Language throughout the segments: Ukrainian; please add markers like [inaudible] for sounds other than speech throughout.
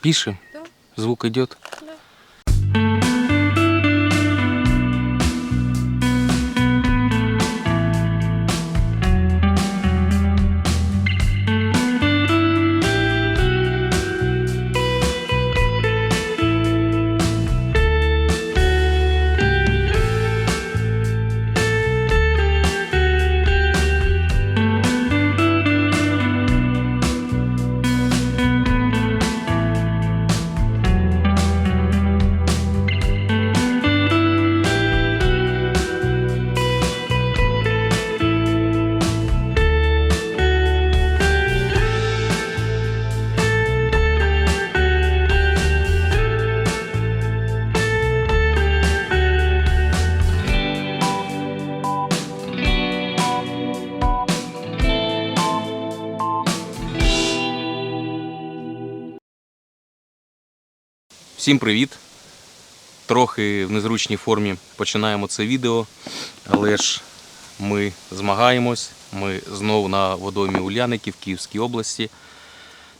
Пишем? Да. Звук идет? Всім привіт! Трохи в незручній формі починаємо це відео, але ж ми змагаємось. Ми знову на водоймі Ульяники в Київській області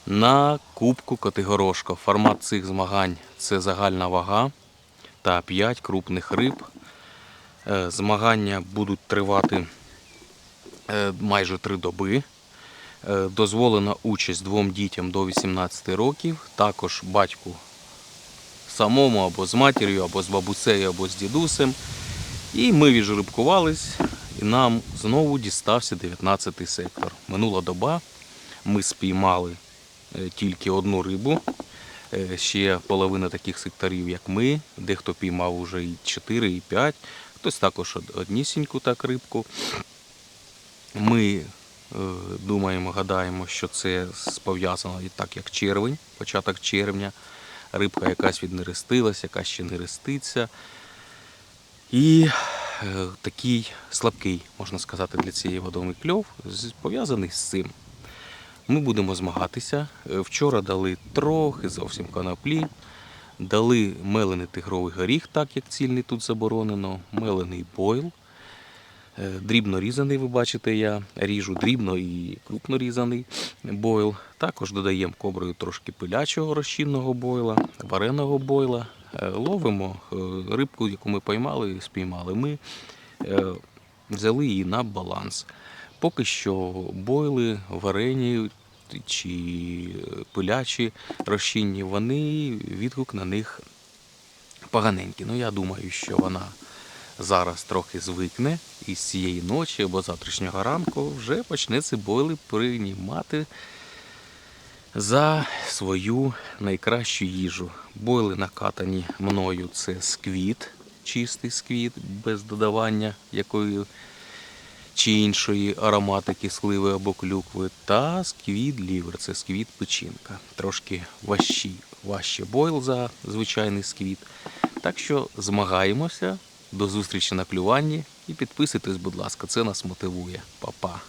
на Кубку Котигорошко. Формат цих змагань це загальна вага та 5 крупних риб. Е, Змагання будуть тривати е, майже 3 доби. Е, Дозволена участь двом дітям до 18 років, також батьку самому або з матір'ю, або з бабусею, або з дідусем. І ми віджеребкувались, і нам знову дістався 19-й сектор. Минула доба, ми спіймали е, тільки одну рибу. Е, Ще половина таких секторів, як ми, дехто піймав уже і 4, і 5, хтось також однісіньку так рибку. Ми е, думаємо, гадаємо, що це пов'язано і так, як червень, початок червня. Рибка якась віднерестилась, якась ще не реститься. І е, такий слабкий, можна сказати, для цієї водойми кльов пов'язаний з цим. Ми будемо змагатися. Е, Вчора дали трохи зовсім коноплі, дали мелений тигровий горіх, так як цільний тут заборонено, мелений бойл. Е, Дрібно різаний, ви бачите, я ріжу дрібно і крупно різаний бойл. Також додаємо коброю трошки пилячого розчинного бойла, вареного бойла. Е, Ловимо е, рибку, яку ми поймали, спіймали ми, взяли її на баланс. Поки що бойли, варені чи пилячі розчинні, вони відгук на них поганенький. Ну я думаю, що вона зараз трохи звикне і з цієї ночі або завтрашнього ранку вже почне ці бойли приймати за свою найкращу їжу. Бойли накатані мною це сквіт, чистий сквіт, без додавання якої чи іншої ароматики сливи або клюкви, та сквіт лівер, це сквіт печінка. Трошки важчий, важче бойл за звичайний сквіт. Так що змагаємося. До зустрічі на клюванні і підписуйтесь, будь ласка, це нас мотивує. Па-па.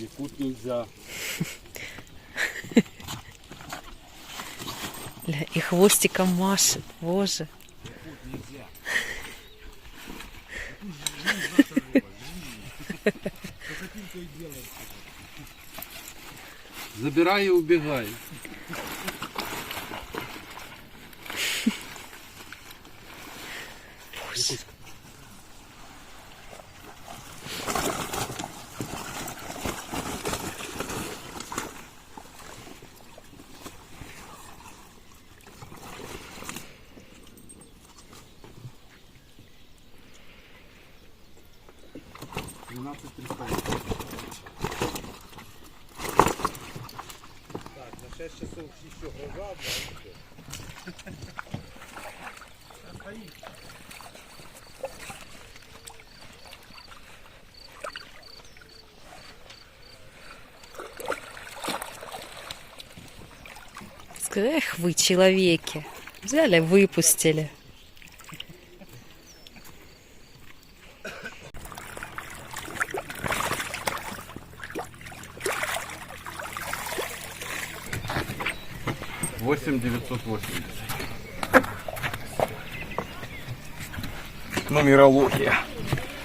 Якут нельзя. Ля, И хвостиком машет, боже. Забирай и убегай. 6 часов еще гроза. Эх вы, человеки, взяли, выпустили. Восемь девятьсот восемьдесят. Нумерология.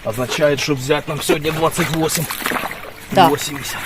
Означает, что взять нам сегодня 28. Да. 80.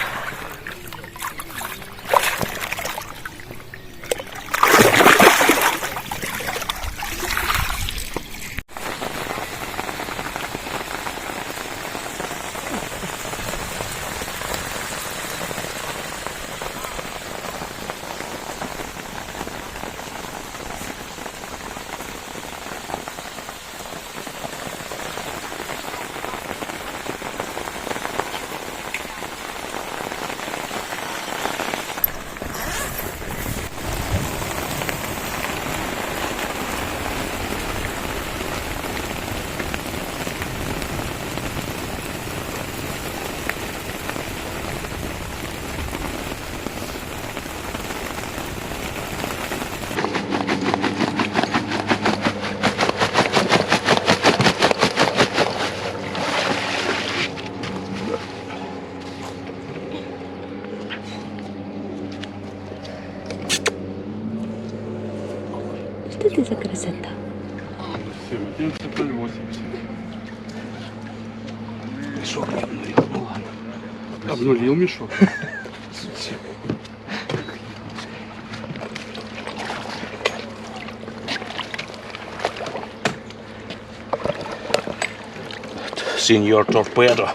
Senior Torpedo.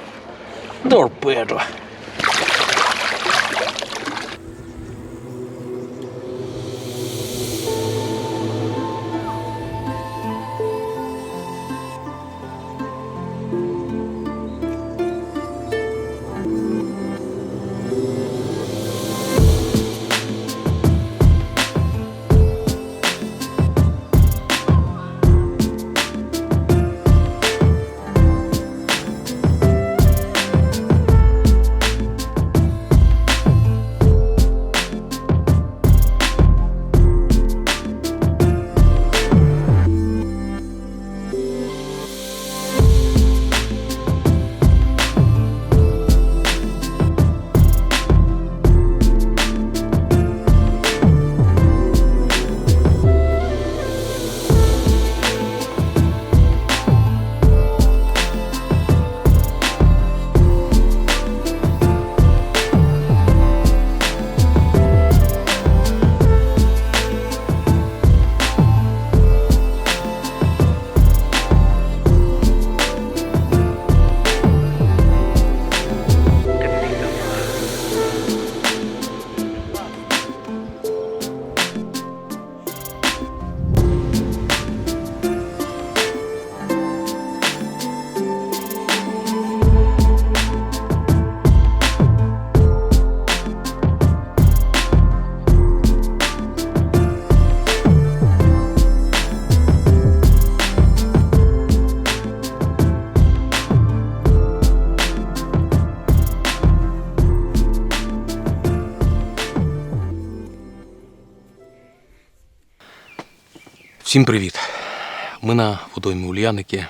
Torpedo. Всім привіт! Ми на водоймі Ульяники,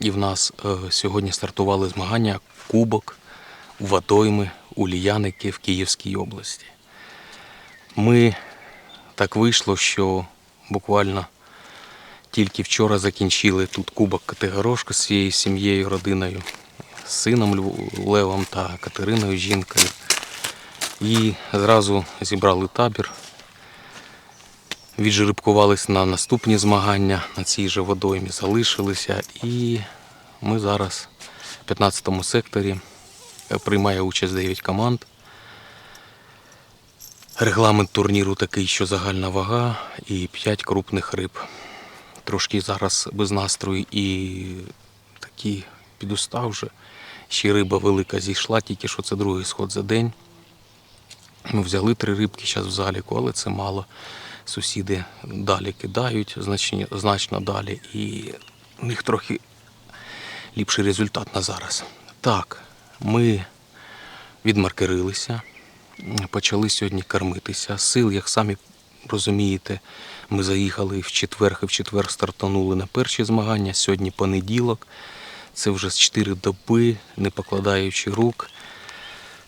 і в нас е, сьогодні стартували змагання Кубок водойми Ульяники в Київській області. Ми так вийшло, що буквально тільки вчора закінчили тут кубок Категорошка з цією сім'єю, родиною, сином Левом та Катериною, жінкою. І зразу зібрали табір, віджеребкувались на наступні змагання на цій же водоймі, залишилися. І ми зараз в 15 секторі е, приймає участь 9 команд. Регламент турніру такий, що загальна вага і 5 крупних риб. Трошки зараз без настрою і такі підустав вже. Ще риба велика зійшла, тільки що це другий сход за день. Ми взяли три рибки зараз в заліку, але це мало. Сусіди далі кидають, значно, значно далі, і у них трохи ліпший результат на зараз. Так, ми відмаркерилися, почали сьогодні кормитися. Сил, як самі розумієте, ми заїхали в четвер і в четвер стартанули на перші змагання. Сьогодні понеділок. Це вже з 4 доби, не покладаючи рук.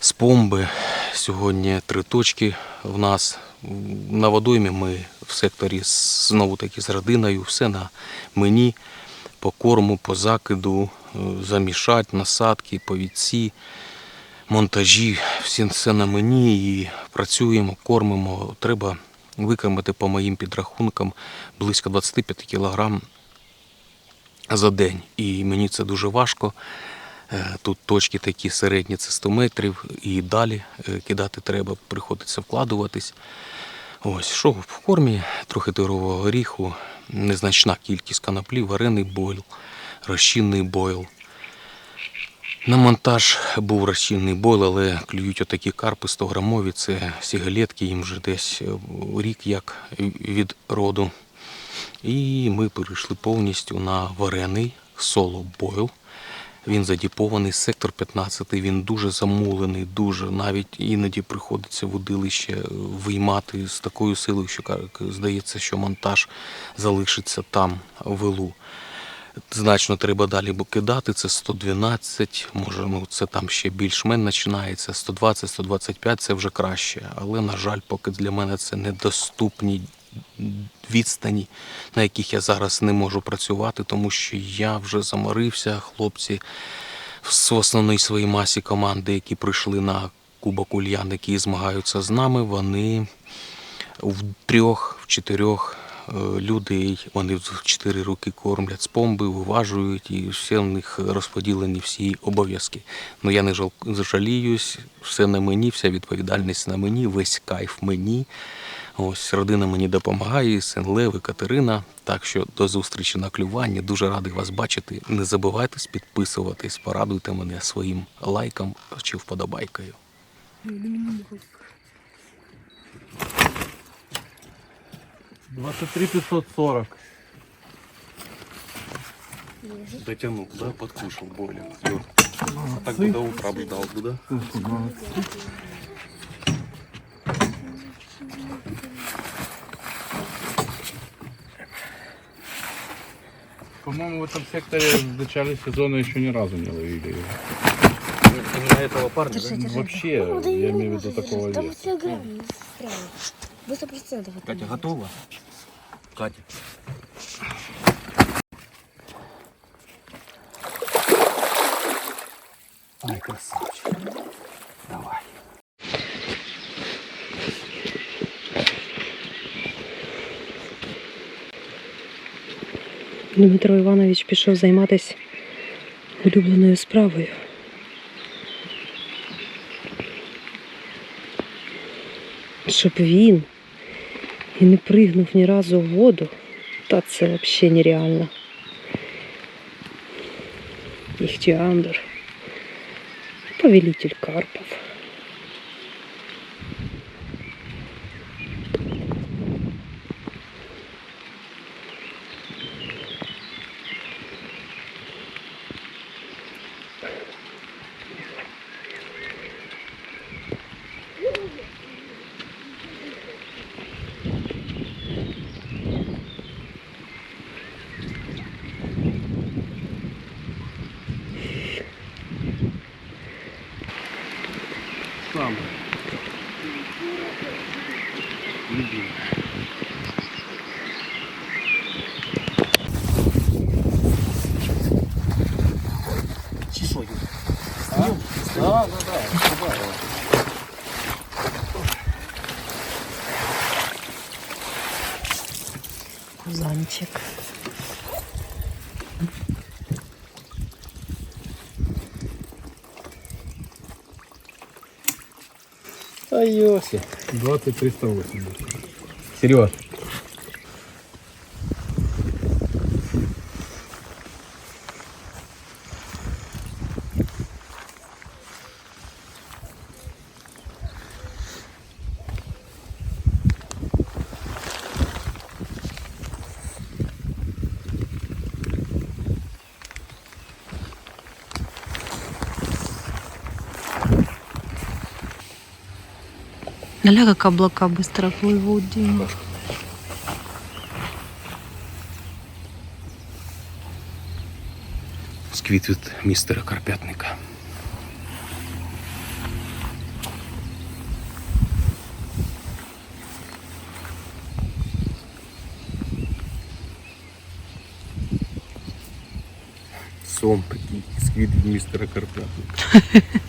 З помби сьогодні три точки в нас. На водоймі ми в секторі знову таки з родиною, все на мені, по корму, по закиду, е, замішать, насадки, повідці, монтажі, все на мені і працюємо, кормимо. Треба викормити по моїм підрахункам близько 25 кілограм за день. І мені це дуже важко. Е, Тут точки такі середні, це 100 метрів, і далі е, кидати треба, приходиться вкладуватись. Ось, що в кормі, трохи тирового горіху, незначна кількість канаплі, варений бойл, розчинний бойл. На монтаж був розчинний бойл, але клюють отакі карпи 100 грамові, це сігалетки, їм вже десь рік як від роду. І ми перейшли повністю на варений соло бойл. Він задіпований, сектор 15, він дуже замулений, дуже навіть іноді приходиться водилище виймати з такою силою, що здається, що монтаж залишиться там в вилу. Значно треба далі кидати, це 112, може, ну це там ще більш-мен починається, 120-125 це вже краще. Але, на жаль, поки для мене це недоступні відстані, на яких я зараз не можу працювати, тому що я вже заморився, хлопці з основної своїй масі команди, які прийшли на Кубок Ульян, які змагаються з нами, вони в трьох, в чотирьох е, людей, вони в чотири роки кормлять з помби, виважують, і все в них розподілені всі обов'язки. Ну я не жаліюсь, все на мені, вся відповідальність на мені, весь кайф мені. Ось родина мені допомагає, і син Лев і Катерина. Так що до зустрічі на клюванні. Дуже радий вас бачити. Не забувайтесь підписуватись, порадуйте мене своїм лайком чи вподобайкою. Двадцать три пятьсот сорок. Дотянул, да, подкушал более. А так бы до утра бы дал бы, да? По-моему, в этом секторе в начале сезона еще ни разу не ловили его. Именно этого парня, да? Вообще, я имею в виду такого Там веса. все грамм не устраивает. Вы сто процентов это Катя готова? Катя. Дмитро Іванович пішов займатися улюбленою справою. Щоб він і не пригнув ні разу в воду, та це взагалі нереально. Іхтіандр, повелитель Карпов. Та Йосі. 20 380. Сереж. Ля, как облака быстро плывут, Дима. Сквіт від містера Карпятника. Сон такий, сквіт від містера Карпятника. [laughs]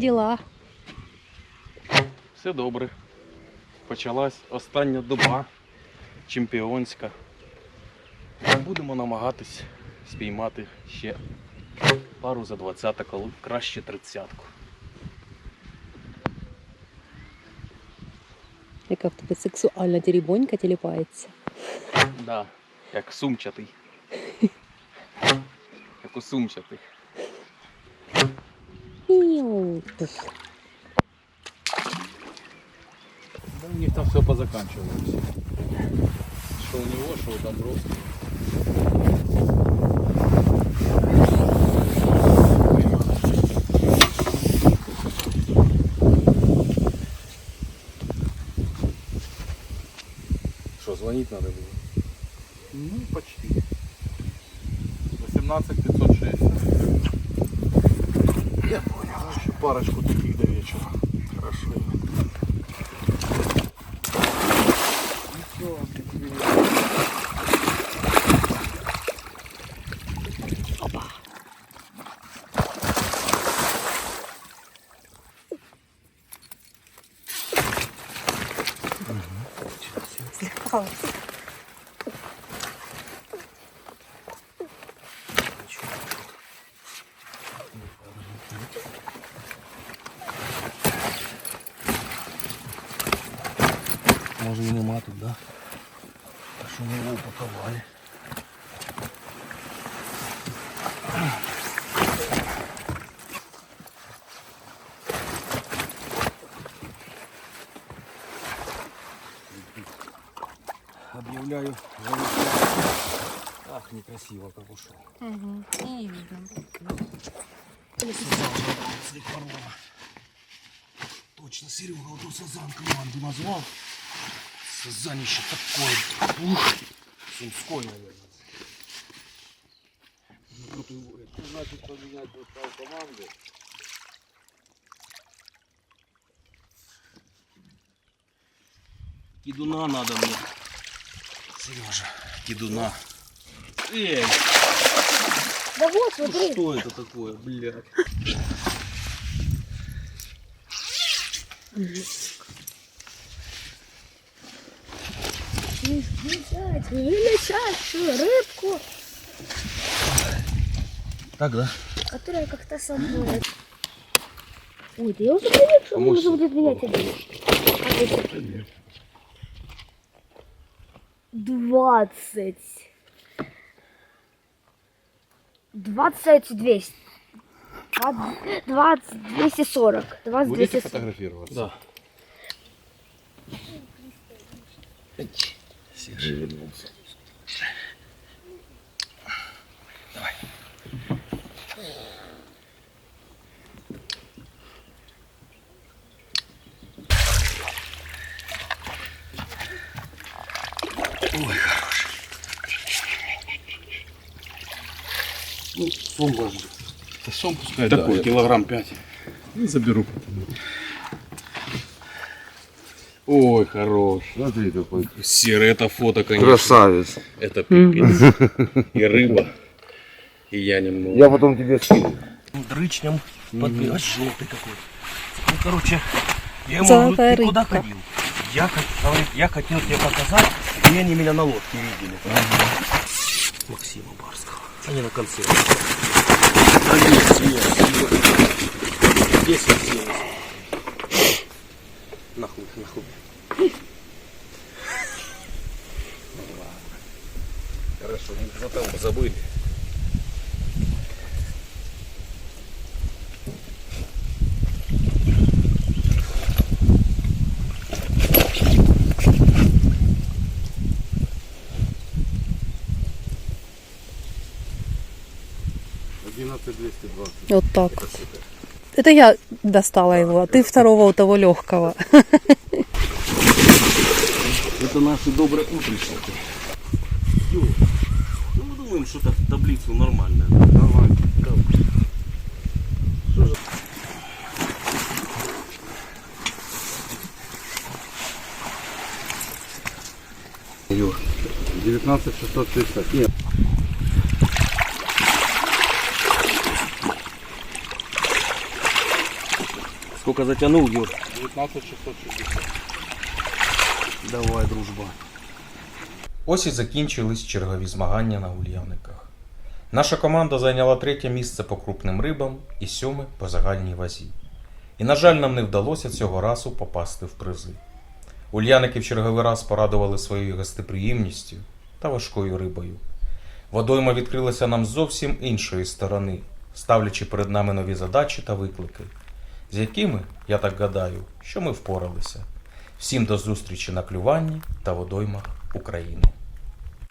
діла? Все добре. Почалась остання доба чемпіонська. Будемо намагатись спіймати ще пару за двадцяток, але краще тридцятку. Яка в тебе сексуальна теребонька тіліпається. Да, як сумчатий. Як у сумчатих. Да у них там все позаканчивалось. Что у него, что у Домбровского. Дзвонити треба було? Ну, почти. 18 парочку таких до вечера. Так, Ох, некрасиво как ушел. Угу. Не видно. Точно, Серега, вот он Сазан команду назвал. Сазанище такое. Ух, Сумской, наверное. Значит, поменять состав команды. Кидуна надо мне. Сережа, кидуна. Эй, Да вот, смотри. что это такое, блядь? Взять, величайшую рыбку, Так, да? которая как-то со мной. Ой, да я уже привык, что он уже будет менять один. А что? Двадцать. Двадцать двести. Двадцать- Двадцать двести сорок. Двадцать Будете двести сорок. фотографироваться? Да. Серж. Ой, хороший. Ну, сом важно. Да сом пускай Такой, да, килограмм пять. я заберу. Ой, хорош. Смотри какой Серый, это фото, конечно. красавец. Это пипец. И рыба. И я немного. Я потом тебе скину. дрычнем подбил. Желтый какой. Ну, короче, я ему говорю, ты куда ходил? Я, говорит, я хотел тебе показать, и они меня на лодке видели. Максима Барского. Они на есть. 10 70. Нахуй, нахуй. Хорошо, ну зато забыли. Вот так. Это я достала его, а ты второго у того легкого. Это наши добрые утречники. Ё, Ну, мы думаем, что так таблицу нормально. Нормально. Юр, 19660. Нет. Сколько затянул, Юр? 19 660. Давай, дружба. Ось і закінчились чергові змагання на ульяниках. Наша команда зайняла третє місце по крупним рибам і сьоме по загальній вазі. І, на жаль, нам не вдалося цього разу попасти в призи. Ульяники в черговий раз порадували своєю гостеприємністю та важкою рибою. Водойма відкрилася нам з зовсім іншої сторони, ставлячи перед нами нові задачі та виклики, з якими, я так гадаю, що ми впоралися. Всім до зустрічі на клюванні та водоймах України.